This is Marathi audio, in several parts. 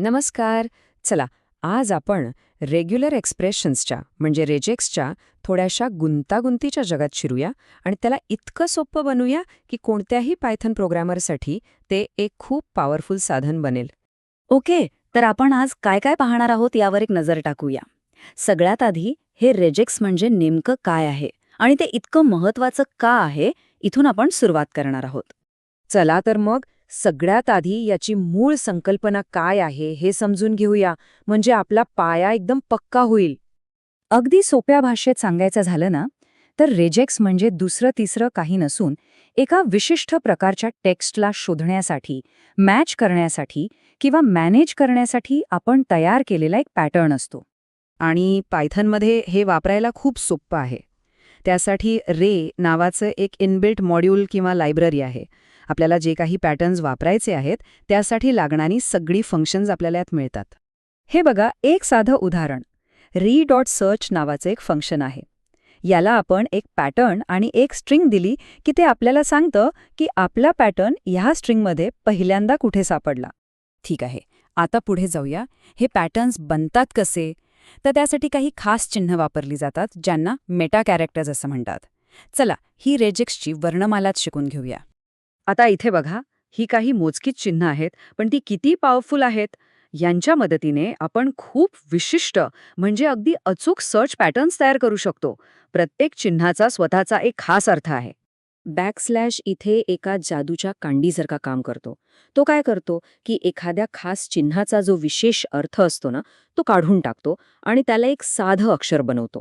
नमस्कार. चला आज आपण रेग्युलर एक्सप्रेशन्सच्या म्हणजे रेजेक्सच्या थोड्याशा गुंतागुंतीच्या जगात शिरूया आणि त्याला इतकं सोपं बनवूया की कोणत्याही पायथन प्रोग्रॅमरसाठी ते एक खूप पॉवरफुल साधन बनेल. ओके तर आपण आज काय काय पाहणार आहोत यावर एक नजर टाकूया. सगळ्यात आधी हे रेजेक्स म्हणजे नेमकं काय आहे आणि ते इतकं महत्वाचं का आहे इथून आपण सुरुवात करणार आहोत. चला तर मग सगळ्यात आधी याची मूळ संकल्पना काय आहे हे समजून घेऊया म्हणजे आपला पाया एकदम पक्का होईल. अगदी सोप्या भाषेत सांगायचं झालं ना तर रेजेक्स म्हणजे दुसरं तिसरं काही नसून एका विशिष्ट प्रकारच्या टेक्स्टला शोधण्यासाठी मॅच करण्यासाठी किंवा मॅनेज करण्यासाठी आपण तयार केलेला एक पॅटर्न असतो. आणि पायथनमध्ये हे वापरायला खूप सोपं आहे. त्यासाठी रे नावाचं एक इनबिल्ट मॉड्यूल किंवा लायब्ररी आहे. आपल्याला जे काही पॅटर्न्स वापरायचे आहेत त्यासाठी लागणारी सगळी फंक्शन्स आपल्याला यात मिळतात. हे बघा एक साधं उदाहरण. री डॉट सर्च नावाचं एक फंक्शन आहे. याला आपण एक पॅटर्न आणि एक स्ट्रिंग दिली की ते आपल्याला सांगतं की आपला पॅटर्न ह्या स्ट्रिंगमध्ये पहिल्यांदा कुठे सापडला. ठीक आहे आता पुढे जाऊया. हे पॅटर्न्स बनतात कसे? तर त्यासाठी काही खास चिन्ह वापरली जातात ज्यांना मेटा कॅरेक्टर्स असं म्हणतात. चला ही रेजेक्सची वर्णमालाच शिकून घेऊया. आता इथे बघा ही काही मोजकीच चिन्ह आहेत पण ती किती पॉवरफुल आहेत? यांच्या मदतीने आपण खूप विशिष्ट म्हणजे अगदी अचूक सर्च पॅटर्न्स तयार करू शकतो. प्रत्येक चिन्हाचा स्वतःचा एक खास अर्थ आहे. बॅकस्लॅश इथे एका जादूच्या कांडीसारखा काम करतो. तो काय करतो की एखाद्या खास चिन्हाचा जो विशेष अर्थ असतो ना तो काढून टाकतो आणि त्याला एक साधं अक्षर बनवतो.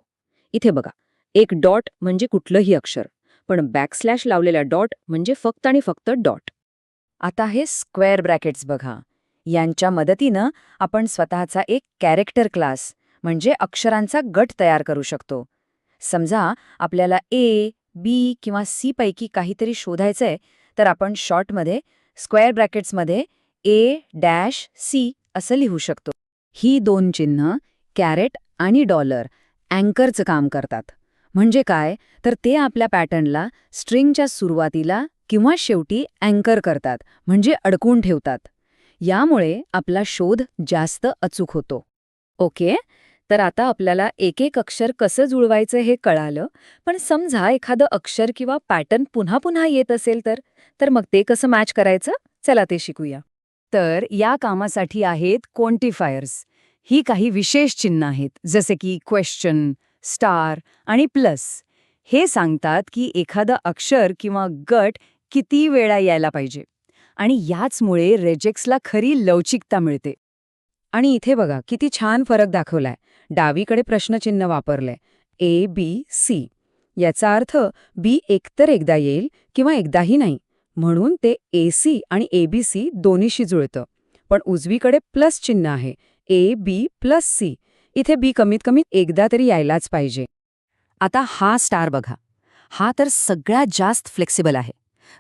इथे बघा एक डॉट म्हणजे कुठलंही अक्षर. पण बॅकस्लॅश लावलेला डॉट म्हणजे फक्त आणि फक्त डॉट. आता हे स्क्वेअर ब्रॅकेट्स बघा. यांच्या मदतीनं आपण स्वतःचा एक कॅरेक्टर क्लास म्हणजे अक्षरांचा गट तयार करू शकतो. समजा आपल्याला ए बी किंवा सी पैकी काहीतरी शोधायचंय तर आपण शॉर्टमध्ये स्क्वेअर ब्रॅकेट्समध्ये ए डॅश सी असं लिहू शकतो. ही दोन चिन्ह कॅरेट आणि डॉलर अँकरचं काम करतात. म्हणजे काय? तर ते आपल्या पॅटर्नला स्ट्रिंगच्या सुरुवातीला किंवा शेवटी अँकर करतात म्हणजे अडकून ठेवतात. यामुळे आपला शोध जास्त अचूक होतो. ओके? तर आता आपल्याला एक एक अक्षर कसं जुळवायचं हे कळालं पण समजा एखादं अक्षर किंवा पॅटर्न पुन्हा पुन्हा येत असेल तर तर मग ते कसं मॅच करायचं? चला ते शिकूया. तर या कामासाठी आहेत क्वांटिफायर्स. ही काही विशेष चिन्ह आहेत जसे की क्वेश्चन स्टार आणि प्लस हे सांगतात की एखादं अक्षर किंवा गट किती वेळा यायला पाहिजे. आणि याचमुळे रेजेक्सला खरी लवचिकता मिळते. आणि इथे बघा किती छान फरक दाखवलाय. डावीकडे प्रश्नचिन्ह वापरलंय. ए बी सी याचा अर्थ बी एकतर एकदा येईल किंवा एकदाही नाही. म्हणून ते ए सी आणि ए बी सी दोन्हीशी जुळतं. पण उजवीकडे प्लस चिन्ह आहे. ए बी प्लस सी इथे बी कमीत कमी एकदा तरी यायलाच पाहिजे. आता हा स्टार बघा. हा तर सगळ्यात जास्त फ्लेक्सिबल आहे.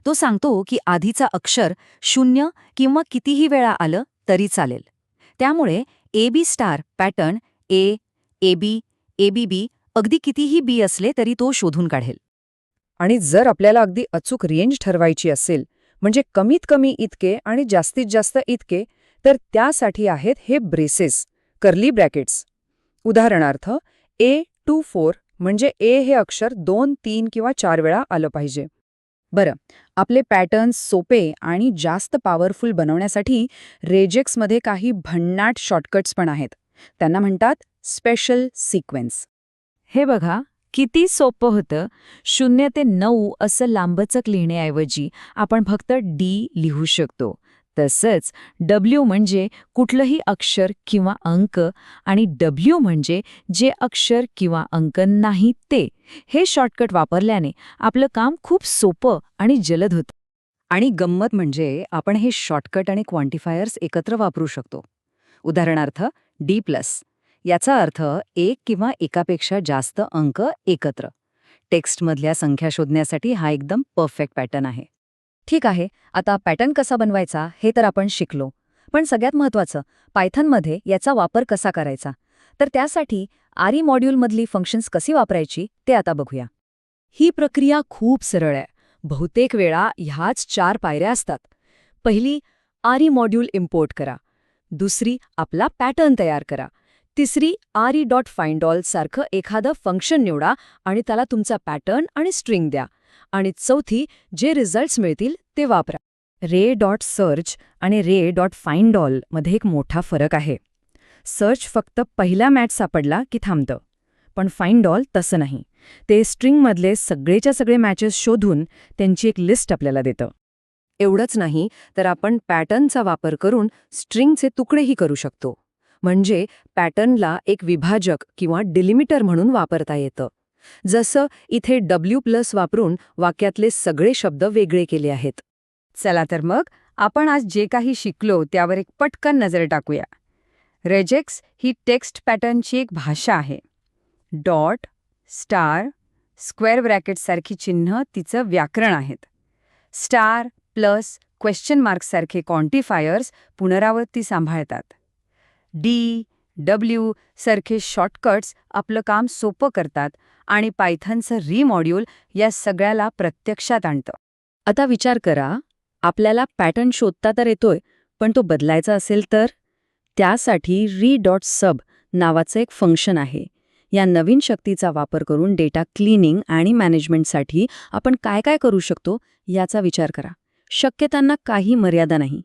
तो सांगतो की आधीचा अक्षर शून्य किंवा कितीही वेळा आलं तरी चालेल. त्यामुळे A B star pattern A A B A B बी अगदी कितीही बी असले तरी तो शोधून काढेल. आणि जर आपल्याला अगदी अचूक रेंज ठरवायची असेल म्हणजे कमीत कमी इतके आणि जास्तीत जास्त इतके तर त्यासाठी आहेत हे ब्रेसेस कर्ली ब्रॅकेट्स. उदाहरणार्थ ए टू फोर म्हणजे ए हे अक्षर दोन तीन किंवा चार वेळा आलं पाहिजे. बरं आपले पॅटर्न्स सोपे आणि जास्त पॉवरफुल बनवण्यासाठी रेजेक्समध्ये काही भन्नाट शॉर्टकट्स पण आहेत. त्यांना म्हणतात स्पेशल सिक्वेन्स. हे बघा किती सोपं होतं. शून्य ते नऊ असं लांबचक लिहिण्याऐवजी आपण फक्त डी लिहू शकतो. तसंच डब्ल्यू म्हणजे कुठलंही अक्षर किंवा अंक आणि डब्ल्यू म्हणजे जे अक्षर किंवा अंक नाही ते. हे शॉर्टकट वापरल्याने आपलं काम खूप सोपं आणि जलद होतं. आणि गंमत म्हणजे आपण हे शॉर्टकट आणि क्वांटिफायर्स एकत्र वापरू शकतो. उदाहरणार्थ डी प्लस याचा अर्थ एक किंवा एकापेक्षा जास्त अंक एकत्र. टेक्स्टमधल्या संख्या शोधण्यासाठी हा एकदम परफेक्ट पॅटर्न आहे. ठीक आहे आता पॅटर्न कसा बनवायचा हे तर आपण शिकलो. पण सगळ्यात महत्वाचं पायथनमध्ये याचा वापर कसा करायचा? तर त्यासाठी आरी मॉड्यूलमधली फंक्शन्स कशी वापरायची ते आता बघूया. ही प्रक्रिया खूप सरळ आहे. बहुतेक वेळा ह्याच चार पायऱ्या असतात. पहिली आरी मॉड्यूल इम्पोर्ट करा. दुसरी आपला पॅटर्न तयार करा. तिसरी आरी डॉट फाइंड ऑल सारखं एखादं फंक्शन निवडा आणि त्याला तुमचा पॅटर्न आणि स्ट्रिंग द्या. आणि चौथी जे रिझल्ट्स मिळतील ते वापरा. रे डॉट सर्च आणि रे डॉट फाइंड ऑलमध्ये एक मोठा फरक आहे. सर्च फक्त पहिला मॅच सापडला की थांबतं. पण फाइंड ऑल तसं नाही. ते स्ट्रिंगमधले सगळेच्या सगळे मॅचेस शोधून त्यांची एक लिस्ट आपल्याला देतं. एवढंच नाही तर आपण पॅटर्नचा वापर करून स्ट्रिंगचे तुकडेही करू शकतो. म्हणजे पॅटर्नला एक विभाजक किंवा डिलिमिटर म्हणून वापरता येतं. जसं इथे डब्ल्यू प्लस वापरून वाक्यातले सगळे शब्द वेगळे केले आहेत. चला तर मग आपण आज जे काही शिकलो त्यावर एक पटकन नजर टाकूया. रेजेक्स ही टेक्स्ट पॅटर्नची एक भाषा आहे. डॉट स्टार स्क्वेअर ब्रॅकेटसारखी चिन्ह तिचं व्याकरण आहेत. स्टार प्लस क्वेश्चन मार्क्ससारखे क्वांटिफायर्स पुनरावृत्ती सांभाळतात. डी डब्ल्यू सारखे शॉर्टकट्स आपलं काम सोपं करतात आणि पायथनचं रिमॉड्यूल या सगळ्याला प्रत्यक्षात आणतं. आता विचार करा आपल्याला पॅटर्न शोधता तर येतोय पण तो बदलायचा असेल तर? त्यासाठी री डॉट सब नावाचं एक फंक्शन आहे. या नवीन शक्तीचा वापर करून डेटा क्लिनिंग आणि मॅनेजमेंटसाठी आपण काय काय करू शकतो याचा विचार करा. शक्यतांना काही मर्यादा नाही.